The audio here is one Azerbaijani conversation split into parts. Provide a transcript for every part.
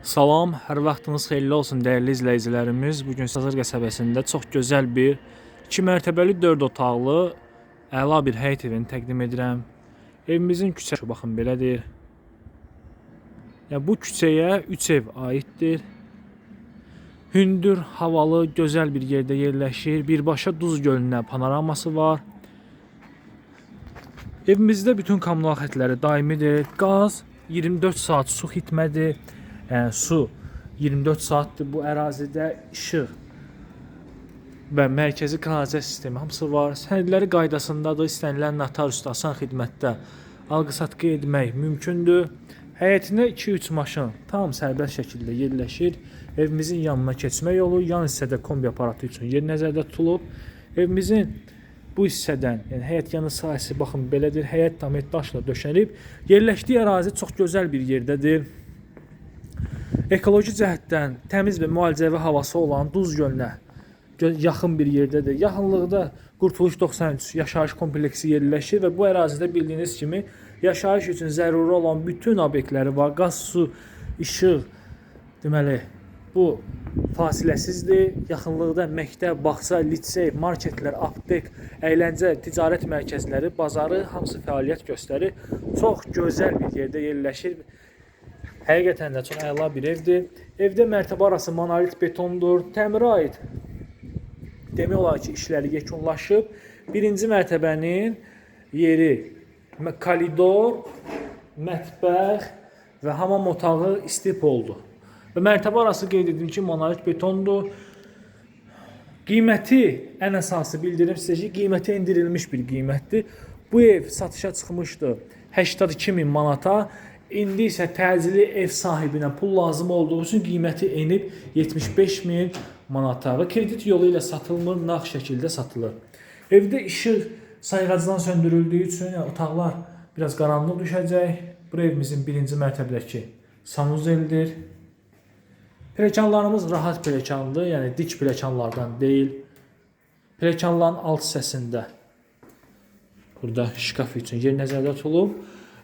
Salam, hər vaxtınız xeyirli olsun dəyərli izləyicilərimiz. Bu gün Sazır qəsəbəsində çox gözəl bir 2 mərtəbəli 4 otaqlı əla bir həyət evini təqdim edirəm. Evimizin küçəsi baxın belədir. Ya bu küçəyə 3 ev aiddir. Hündür, havalı, gözəl bir yerdə yerləşir. Birbaşa Duz gölünə panoraması var. Evimizdə bütün kommunal xətləri daimidir. Qaz 24 saat su xidməti, yəni su 24 saatdır bu ərazidə işıq və mərkəzi kanalizasiya sistemi hamısı var. Sənədləri qaydasındadır. İstənilən notar üstə asan xidmətdə alqı-satqı etmək mümkündür. Həyətinə 2-3 maşın tam sərbəst şəkildə yerləşir. Evimizin yanına keçmə yolu yan hissədə kombi aparatı üçün yer nəzərdə tutulub. Evimizin bu hissədən, yəni həyət yanı sahəsi baxın belədir. Həyət tam daşla döşənib. Yerləşdiyi ərazi çox gözəl bir yerdədir. Ekoloji cəhətdən təmiz və müalicəvi havası olan Duz gölünə gö- yaxın bir yerdədir. Yaxınlıqda Qurtuluş 93 yaşayış kompleksi yerləşir və bu ərazidə bildiyiniz kimi yaşayış üçün zəruri olan bütün obyektləri var. Qaz, su, işıq, deməli bu fasiləsizdir. Yaxınlıqda məktəb, bağça, lisey, marketlər, aptek, əyləncə, ticarət mərkəzləri, bazarı hamısı fəaliyyət göstərir. Çox gözəl bir yerdə yerləşir. Həqiqətən də çox əla bir evdir. Evdə mərtəbə arası monolit betondur. Təmirə aid demək olar ki, işləri yekunlaşıb. Birinci mərtəbənin yeri koridor, mətbəx və hamam otağı istip oldu. Və mərtəbə arası qeyd edim ki, monolit betondur. Qiyməti ən əsası bildirim sizə ki, qiyməti endirilmiş bir qiymətdir. Bu ev satışa çıxmışdı 82 min manata. İndi isə təcili ev sahibinə pul lazım olduğu üçün qiyməti enib 75 min manata və kredit yolu ilə satılmır, nağd şəkildə satılır. Evdə işıq sayğacdan söndürüldüyü üçün yəni, otaqlar biraz qaranlıq düşəcək. Bu evimizin birinci mərtəbədəki sanuzeldir. Pilləkənlərimiz rahat pilləkəndir, yəni dik pilləkənlərdən deyil. Pilləkənlərin alt hissəsində burada şkaf üçün yer nəzərdə tutulub.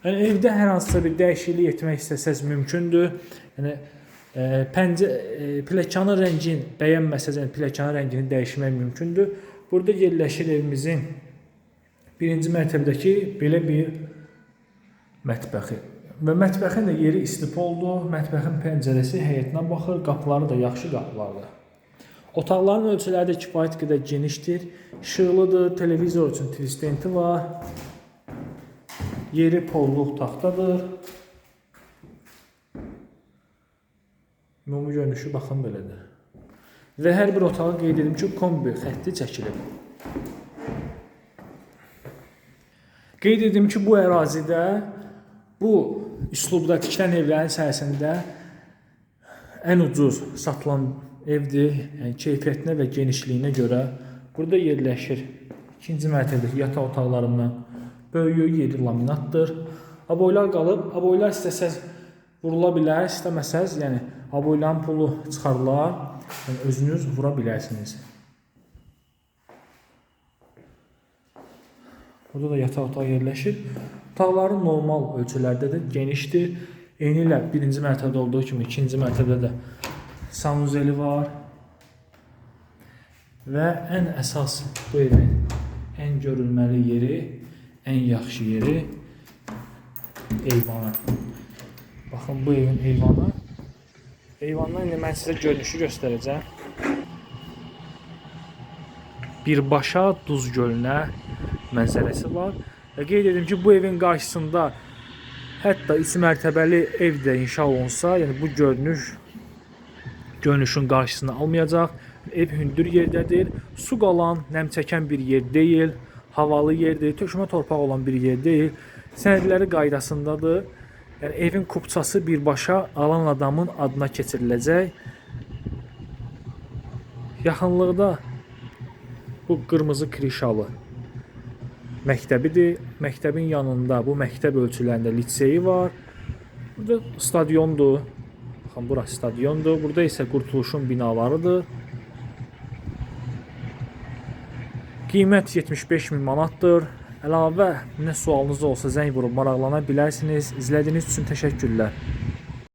Yəni evdə hər hansısa bir dəyişiklik etmək istəsəz mümkündür. Yəni e, pəncə e, pilləkənin rəngin bəyənməsəz, yəni pilləkənin rəngini dəyişmək mümkündür. Burada yerləşir evimizin birinci mərtəbədəki belə bir mətbəxi. Və mətbəxin də yeri istif oldu. Mətbəxin pəncərəsi həyətinə baxır, qapıları da yaxşı qapılardır. Otaqların ölçüləri də kifayət qədər genişdir. İşıqlıdır, televizor üçün twistenti var. Yeri polluq taxtadır. Ümumi görünüşü baxın belədir. Və hər bir otağa qeyd edim ki, kombi xətti çəkilib. Qeyd edim ki, bu ərazidə bu üslubda tikilən evlərin sayəsində ən ucuz satılan evdir. Yəni keyfiyyətinə və genişliyinə görə burada yerləşir. İkinci mərtəbədəki yataq otaqlarından böyüyü yeri laminatdır. Aboylar qalıb, aboylar istəsəz vurula bilər, istəməsəz, yəni aboyların pulu çıxarılar, yəni özünüz vura bilərsiniz. Burada da yataq otağı yerləşir. Otaqların normal ölçülərdədir, genişdir. Eyni ilə birinci mərtəbədə olduğu kimi ikinci mərtəbədə də sanuzeli var. Və ən əsas bu evin ən görülməli yeri, ən yaxşı yeri eyvanı. Baxın bu evin eyvanı. Eyvandan indi mən sizə görünüşü göstərəcəm. Birbaşa Duz gölünə mənzərəsi var. Və qeyd edim ki, bu evin qarşısında hətta 3 mərtəbəli ev də inşa olunsa, yəni bu görünüş görünüşün qarşısını almayacaq. Ev hündür yerdədir. Su qalan, nəm çəkən bir yer deyil. Havalı yerdir. Tökmə torpaq olan bir yer deyil. Sənədləri qaydasındadır. Yəni evin kupçası birbaşa alan adamın adına keçiriləcək. Yaxınlıqda bu qırmızı krişalı məktəbidir. Məktəbin yanında bu məktəb ölçülərində liseyi var. Burada stadiondur. Baxın, bura stadiondur. Burada isə Qurtuluşun binalarıdır. Qiymət 75 min manatdır. Əlavə nə sualınız olsa zəng vurub maraqlana bilərsiniz. İzlədiyiniz üçün təşəkkürlər.